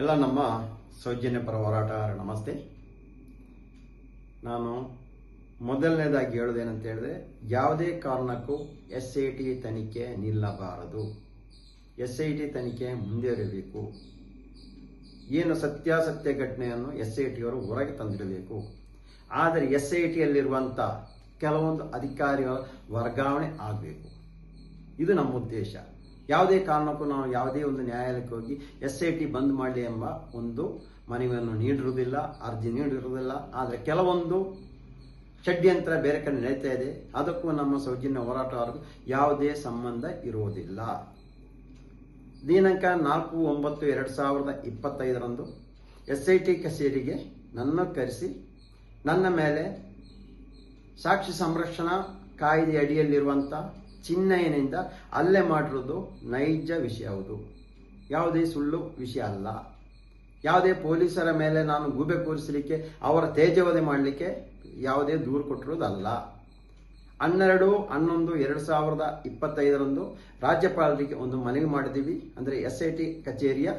ಎಲ್ಲ ನಮ್ಮ ಸೌಜನ್ಯ ಪರ ಹೋರಾಟಗಾರ ನಮಸ್ತೆ. ನಾನು ಮೊದಲನೇದಾಗಿ ಹೇಳೋದೇನಂತ ಹೇಳಿದ್ರೆ, ಯಾವುದೇ ಕಾರಣಕ್ಕೂ ಎಸ್ ಐ ಟಿ ತನಿಖೆ ನಿಲ್ಲಬಾರದು. ಎಸ್ ಐ ಟಿ ತನಿಖೆ ಮುಂದುವರಿಬೇಕು ಏನು ಸತ್ಯಾಸತ್ಯ ಘಟನೆಯನ್ನು ಎಸ್ ಐ ಟಿಯವರು ಹೊರಗೆ ತಂದಿರಬೇಕು ಆದರೆ ಎಸ್ ಐ ಟಿಯಲ್ಲಿರುವಂಥ ಕೆಲವೊಂದು ಅಧಿಕಾರಿಗಳ ವರ್ಗಾವಣೆ ಆಗಬೇಕು. ಇದು ನಮ್ಮ ಉದ್ದೇಶ. ಯಾವುದೇ ಕಾರಣಕ್ಕೂ ನಾವು ಯಾವುದೇ ಒಂದು ನ್ಯಾಯಾಲಯಕ್ಕೆ ಹೋಗಿ ಎಸ್ ಐ ಟಿ ಬಂದ್ ಮಾಡಲಿ ಎಂಬ ಒಂದು ಮನವಿಯನ್ನು ನೀಡಿರುವುದಿಲ್ಲ, ಅರ್ಜಿ ನೀಡಿರುವುದಿಲ್ಲ. ಆದರೆ ಕೆಲವೊಂದು ಷಡ್ಯಂತ್ರ ಬೇರೆ ಕಡೆ ನಡೀತಾ ಇದೆ. ಅದಕ್ಕೂ ನಮ್ಮ ಸೌಜನ್ಯ ಹೋರಾಟಗಾರರು ಯಾವುದೇ ಸಂಬಂಧ ಇರುವುದಿಲ್ಲ. ದಿನಾಂಕ ನಾಲ್ಕು ಒಂಬತ್ತು ಎರಡು ಸಾವಿರದ ಇಪ್ಪತ್ತೈದರಂದು ಎಸ್ ಐ ಟಿ ಕಚೇರಿಗೆ ನನ್ನ ಕರೆಸಿ ನನ್ನ ಮೇಲೆ ಸಾಕ್ಷಿ ಸಂರಕ್ಷಣಾ ಕಾಯ್ದೆ ಅಡಿಯಲ್ಲಿರುವಂಥ ಚಿನ್ನಯ್ಯನಿಂದ ಅಲ್ಲೇ ಮಾಡಿರೋದು ನೈಜ ವಿಷಯ ಹೌದು. ಯಾವುದೇ ಸುಳ್ಳು ವಿಷಯ ಅಲ್ಲ. ಯಾವುದೇ ಪೊಲೀಸರ ಮೇಲೆ ನಾನು ಗೂಬೆ ಕೂರಿಸಲಿಕ್ಕೆ, ಅವರ ತೇಜವಧೆ ಮಾಡಲಿಕ್ಕೆ ಯಾವುದೇ ದೂರು ಕೊಟ್ಟಿರೋದಲ್ಲ. ಹನ್ನೆರಡು, ಹನ್ನೊಂದು, ಎರಡು ಸಾವಿರದ ಇಪ್ಪತ್ತೈದರಂದು ರಾಜ್ಯಪಾಲರಿಗೆ ಒಂದು ಮನವಿ ಮಾಡಿದ್ದೀವಿ. ಅಂದರೆ ಎಸ್ ಐ ಟಿ ಕಚೇರಿಯ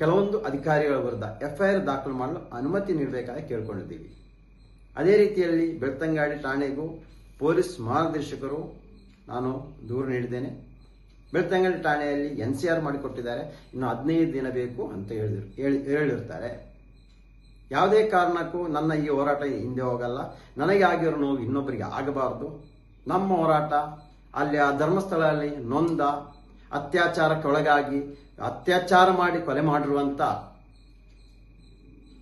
ಕೆಲವೊಂದು ಅಧಿಕಾರಿಗಳ ವಿರುದ್ಧ ಆರ್ ದಾಖಲು ಮಾಡಲು ಅನುಮತಿ ನೀಡಬೇಕಾಗಿ ಕೇಳಿಕೊಂಡಿದ್ದೀವಿ. ಅದೇ ರೀತಿಯಲ್ಲಿ ಬೆಳ್ತಂಗಾಡಿ ಠಾಣೆಗೂ ಪೊಲೀಸ್ ಮಾರ್ಗದರ್ಶಕರು ನಾನು ದೂರು ನೀಡಿದ್ದೇನೆ. ಬೆಳ್ತಂಗಡಿ ಠಾಣೆಯಲ್ಲಿ ಎನ್ ಸಿ ಆರ್ ಮಾಡಿಕೊಟ್ಟಿದ್ದಾರೆ. ಇನ್ನು ಹದಿನೈದು ದಿನ ಬೇಕು ಅಂತ ಹೇಳಿದ್ರು, ಹೇಳಿ- ಹೇಳಿರ್ತಾರೆ. ಯಾವುದೇ ಕಾರಣಕ್ಕೂ ನನ್ನ ಈ ಹೋರಾಟ ಹಿಂದೆ ಹೋಗಲ್ಲ. ನನಗೆ ಆಗಿರೋ ನೋವು ಇನ್ನೊಬ್ಬರಿಗೆ ಆಗಬಾರದು. ನಮ್ಮ ಹೋರಾಟ ಅಲ್ಲಿ ಆ ಧರ್ಮಸ್ಥಳದಲ್ಲಿ ನೊಂದ, ಅತ್ಯಾಚಾರಕ್ಕೆ ಒಳಗಾಗಿ ಅತ್ಯಾಚಾರ ಮಾಡಿ ಕೊಲೆ ಮಾಡಿರುವಂಥ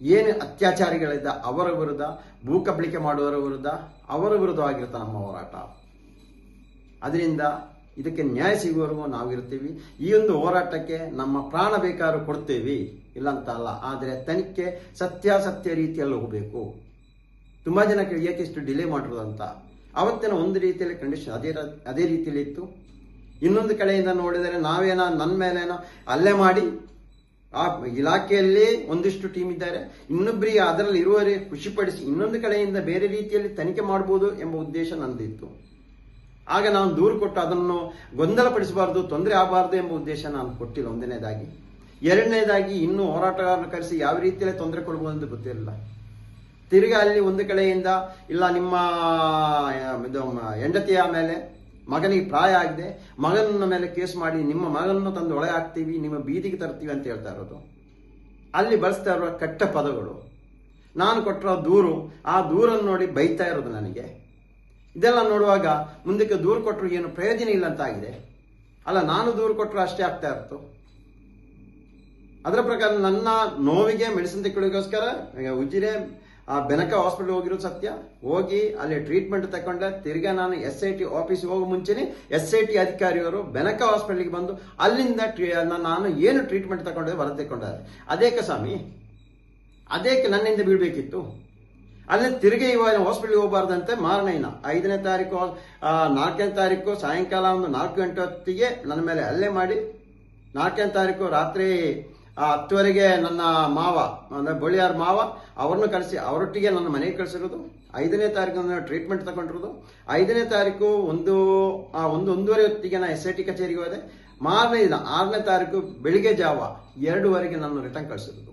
ಏನು ಅತ್ಯಾಚಾರಿಗಳಿದ್ದ ಅವರ ವಿರುದ್ಧ ಭೂಕಬಳಿಕೆ ಮಾಡುವವರ ವಿರುದ್ಧ ಅವರ ವಿರುದ್ಧವಾಗಿರುತ್ತೆ ನಮ್ಮ ಹೋರಾಟ. ಅದರಿಂದ ಇದಕ್ಕೆ ನ್ಯಾಯ ಸಿಗುವವರೆಗೂ ನಾವು ಇರ್ತೀವಿ ಈ ಒಂದು ಹೋರಾಟಕ್ಕೆ ನಮ್ಮ ಪ್ರಾಣ ಬೇಕಾದ್ರೂ ಕೊಡ್ತೇವೆ. ಇಲ್ಲಂತ ಅಲ್ಲ ಆದರೆ ತನಿಖೆ ಸತ್ಯಾಸತ್ಯ ರೀತಿಯಲ್ಲಿ ಹೋಗಬೇಕು. ತುಂಬ ಜನ ಏಕೆ ಇಷ್ಟು ಡಿಲೇ ಮಾಡಿರೋದು ಅಂತ? ಅವತ್ತಿನ ಒಂದು ರೀತಿಯಲ್ಲಿ ಕಂಡೀಷನ್ ಅದೇ ಅದೇ ರೀತಿಯಲ್ಲಿ ಇತ್ತು. ಇನ್ನೊಂದು ಕಡೆಯಿಂದ ನೋಡಿದರೆ ನಾವೇನ ನನ್ನ ಮೇಲೇನೋ ಅಲ್ಲೇ ಮಾಡಿ ಆ ಇಲಾಖೆಯಲ್ಲಿ ಒಂದಿಷ್ಟು ಟೀಮ್ ಇದ್ದಾರೆ. ಇನ್ನೊಬ್ಬರಿಗೆ ಅದರಲ್ಲಿ ಇರುವವರೇ ಖುಷಿಪಡಿಸಿ ಇನ್ನೊಂದು ಕಡೆಯಿಂದ ಬೇರೆ ರೀತಿಯಲ್ಲಿ ತನಿಖೆ ಮಾಡಬಹುದು ಎಂಬ ಉದ್ದೇಶ ನಂದಿತ್ತು. ಆಗ ನಾನು ದೂರು ಕೊಟ್ಟು ಅದನ್ನು ಗೊಂದಲಪಡಿಸಬಾರದು, ತೊಂದರೆ ಆಗಬಾರ್ದು ಎಂಬ ಉದ್ದೇಶ ನಾನು ಕೊಟ್ಟಿಲ್ಲ. ಒಂದನೇದಾಗಿ. ಎರಡನೇದಾಗಿ, ಇನ್ನೂ ಹೋರಾಟಗಾರನ ಕರೆಸಿ ಯಾವ ರೀತಿಯಲ್ಲಿ ತೊಂದರೆ ಕೊಡ್ಬೋದು ಅಂತ ಗೊತ್ತಿರಲಿಲ್ಲ. ತಿರುಗಿ ಅಲ್ಲಿ ಒಂದು ಕಡೆಯಿಂದ, ಇಲ್ಲ, ನಿಮ್ಮ ಹೆಂಡತಿಯ ಮೇಲೆ ಮಗನಿಗೆ ಪ್ರಾಯ ಆಗಿದೆ ಮಗನ ಮೇಲೆ ಕೇಸ್ ಮಾಡಿ, ನಿಮ್ಮ ಮಗನನ್ನು ತಂದು ಒಳಗೆ ಹಾಕ್ತೀವಿ, ನಿಮ್ಮ ಬೀದಿಗೆ ತರ್ತೀವಿ ಅಂತ ಹೇಳ್ತಾ ಇರೋದು. ಅಲ್ಲಿ ಬಳಸ್ತಾ ಇರೋ ಕೆಟ್ಟ ಪದಗಳು. ನಾನು ಕೊಟ್ಟಿರೋ ದೂರು, ಆ ದೂರನ್ನು ನೋಡಿ ಬೈತಾ ಇರೋದು ನನಗೆ. ಇದೆಲ್ಲ ನೋಡುವಾಗ ಮುಂದಕ್ಕೆ ದೂರು ಕೊಟ್ಟರು ಏನು ಪ್ರಯೋಜನ ಇಲ್ಲ ಅಂತ ಆಗಿದೆ ಅಲ್ಲ, ನಾನು ದೂರು ಕೊಟ್ಟರು ಅಷ್ಟೇ ಆಗ್ತಾ ಇರ್ತು ಅದರ ಪ್ರಕಾರ ನನ್ನ ನೋವಿಗೆ ಮೆಡಿಸಿನ್ ತೆಕ್ಕೊಳ್ಳೋಕ್ಕೋಸ್ಕರ ಉಜಿರೆ, ಆ ಬೆನಕ ಹಾಸ್ಪಿಟಲ್ ಹೋಗಿರೋದು ಸತ್ಯ. ಹೋಗಿ ಅಲ್ಲಿ ಟ್ರೀಟ್ಮೆಂಟ್ ತಗೊಂಡೆ. ತಿರ್ಗಾ ನಾನು ಎಸ್ ಐ ಟಿ ಆಫೀಸ್ಗೆ ಹೋಗೋ ಮುಂಚೆನೆ ಎಸ್ ಐ ಟಿ ಅಧಿಕಾರಿಯವರು ಬೆನಕ ಹಾಸ್ಪಿಟಲ್ಗೆ ಬಂದು ಅಲ್ಲಿಂದ ನಾನು ಏನು ಟ್ರೀಟ್ಮೆಂಟ್ ತಗೊಂಡೆ ಹೊರ ತೆಕ್ಕೊಂಡಾರೆ. ಅದೇಕೆ ಸ್ವಾಮಿ? ಅದೇಕೆ ನನ್ನಿಂದ ಬೀಳ್ಬೇಕಿತ್ತು? ಅಲ್ಲಿ ತಿರುಗಿ ಇವಾಗ ಹಾಸ್ಪಿಟಲ್ಗೆ ಹೋಗಬಾರ್ದಂತೆ ಮಾರನೇ ದಿನ. ಐದನೇ ತಾರೀಕು ನಾಲ್ಕನೇ ತಾರೀಕು, ಸಾಯಂಕಾಲ ಒಂದು ನಾಲ್ಕು ಗಂಟೆ ಹೊತ್ತಿಗೆ ನನ್ನ ಮೇಲೆ ಹಲ್ಲೆ ಮಾಡಿ, ನಾಲ್ಕನೇ ತಾರೀಕು ರಾತ್ರಿ ಹತ್ತುವರೆಗೆ ನನ್ನ ಮಾವ, ಅಂದ್ರೆ ಬೋಳಿಯಾರ ಮಾವ, ಅವ್ರನ್ನು ಕಳಿಸಿ ಅವರೊಟ್ಟಿಗೆ ನನ್ನ ಮನೆಗೆ ಕಳಿಸಿರೋದು. ಐದನೇ ತಾರೀಕು ನಾನು ಟ್ರೀಟ್ಮೆಂಟ್ ತಗೊಂಡಿರೋದು. ಐದನೇ ತಾರೀಕು ಒಂದು ಒಂದು ಒಂದೂವರೆ ಹೊತ್ತಿಗೆ ನಾನು ಎಸ್ ಐ ಟಿ ಕಚೇರಿಗೆ ಹೋದೆ. ಮಾರನೇ ದಿನ, ಆರನೇ ತಾರೀಕು ಬೆಳಿಗ್ಗೆ ಜಾವ, ಎರಡೂವರೆಗೆ ನಾನು ರಿಟರ್ನ್ ಕಳಿಸಿರೋದು.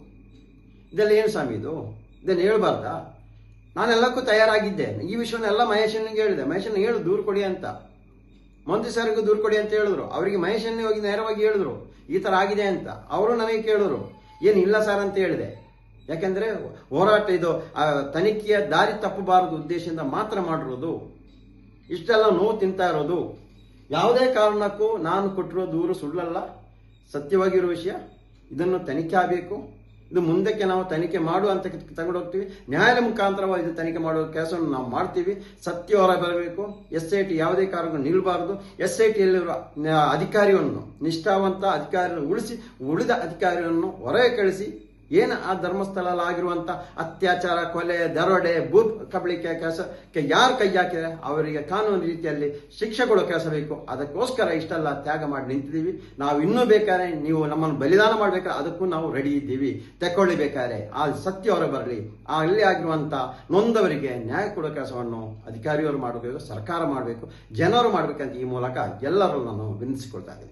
ಇದೆಲ್ಲ ಏನು ಸ್ವಾಮಿ ಇದು? ಇದನ್ನು ಹೇಳ್ಬಾರ್ದಾ? ನಾನೆಲ್ಲಕ್ಕೂ ತಯಾರಾಗಿದ್ದೆ ಈ ವಿಷಯವನ್ನೆಲ್ಲ ಮಹೇಶನಿಗೆ ಹೇಳಿದೆ. ಮಹೇಶನ್ ಹೇಳು, ದೂರು ಕೊಡಿ ಅಂತ. ಮಂತ್ರಿ ಸರ್ಗೂ ದೂರು ಕೊಡಿ ಅಂತ ಹೇಳಿದ್ರು. ಅವರಿಗೆ ಮಹೇಶನ್ನೇ ಹೋಗಿ ನೇರವಾಗಿ ಹೇಳಿದ್ರು. ಈ ಥರ ಆಗಿದೆ ಅಂತ. ಅವರು ನನಗೆ ಕೇಳಿದ್ರು. ಏನು ಇಲ್ಲ ಸರ್ ಅಂತ ಹೇಳಿದೆ. ಯಾಕೆಂದರೆ ಹೋರಾಟ ಇದು ತನಿಖೆಯ ದಾರಿ ತಪ್ಪಬಾರದು ಉದ್ದೇಶದಿಂದ ಮಾತ್ರ ಮಾಡಿರೋದು. ಇಷ್ಟೆಲ್ಲ ನೋವು ತಿಂತಾ ಇರೋದು. ಯಾವುದೇ ಕಾರಣಕ್ಕೂ ನಾನು ಕೊಟ್ಟಿರೋ ದೂರು ಸುಳ್ಳಲ್ಲ. ಸತ್ಯವಾಗಿರೋ ವಿಷಯ. ಇದನ್ನು ತನಿಖೆ ಆಗಬೇಕು. ಇದು ಮುಂದಕ್ಕೆ ನಾವು ತನಿಖೆ ಮಾಡು ಅಂತ ತಗೊಂಡು ಹೋಗ್ತೀವಿ. ನ್ಯಾಯಾಲಯ ಮುಖಾಂತರವಾಗಿ ಇದು ತನಿಖೆ ಮಾಡುವ ಕೆಲಸವನ್ನು ನಾವು ಮಾಡ್ತೀವಿ. ಸತ್ಯ ಹೊರ ಬರಬೇಕು. ಎಸ್ ಐ ಟಿ ಯಾವುದೇ ಕಾರಣಕ್ಕೂ ನಿಲ್ಲಬಾರದು. ಎಸ್ ಐ ಟಿಯಲ್ಲಿರುವ ಅಧಿಕಾರಿಯನ್ನು, ನಿಷ್ಠಾವಂತ ಅಧಿಕಾರಿಯನ್ನು ಉಳಿಸಿ, ಉಳಿದ ಅಧಿಕಾರಿಯನ್ನು ಹೊರಗೆ ಕಳಿಸಿ ಏನು ಆ ಧರ್ಮಸ್ಥಳದಲ್ಲಿ ಆಗಿರುವಂತ ಅತ್ಯಾಚಾರ, ಕೊಲೆ, ದರೋಡೆ ಭೂ ಕಬಳಿಕೆ ಕೆಲಸ ಯಾರು ಕೈ ಹಾಕಿದರೆ ಅವರಿಗೆ ಕಾನೂನು ರೀತಿಯಲ್ಲಿ ಶಿಕ್ಷೆ ಕೊಡೋ ಕೆಲಸ ಬೇಕು. ಅದಕ್ಕೋಸ್ಕರ ಇಷ್ಟೆಲ್ಲ ತ್ಯಾಗ ಮಾಡಿ ನಿಂತಿದ್ದೀವಿ. ನಾವು ಇನ್ನೂ ಬೇಕಾದ್ರೆ ನೀವು ನಮ್ಮನ್ನು ಬಲಿದಾನ ಮಾಡ್ಬೇಕಾದ್ರೆ ಅದಕ್ಕೂ ನಾವು ರೆಡಿ ಇದ್ದೀವಿ. ತೆಕ್ಕೊಳ್ಳಿ ಬೇಕಾದ್ರೆ. ಆ ಸತ್ಯ ಹೊರ ಬರಲಿ. ಅಲ್ಲಿ ಆಗಿರುವಂತ ನೊಂದವರಿಗೆ ನ್ಯಾಯ ಕೊಡೋ ಕೆಲಸವನ್ನು ಅಧಿಕಾರಿಯವರು ಮಾಡಬೇಕು, ಸರ್ಕಾರ ಮಾಡಬೇಕು, ಜನರು ಮಾಡಬೇಕಂತ ಈ ಮೂಲಕ ಎಲ್ಲರೂ ನಾನು ವಿನಿಸಿಕೊಳ್ತಾ ಇದ್ದೀನಿ.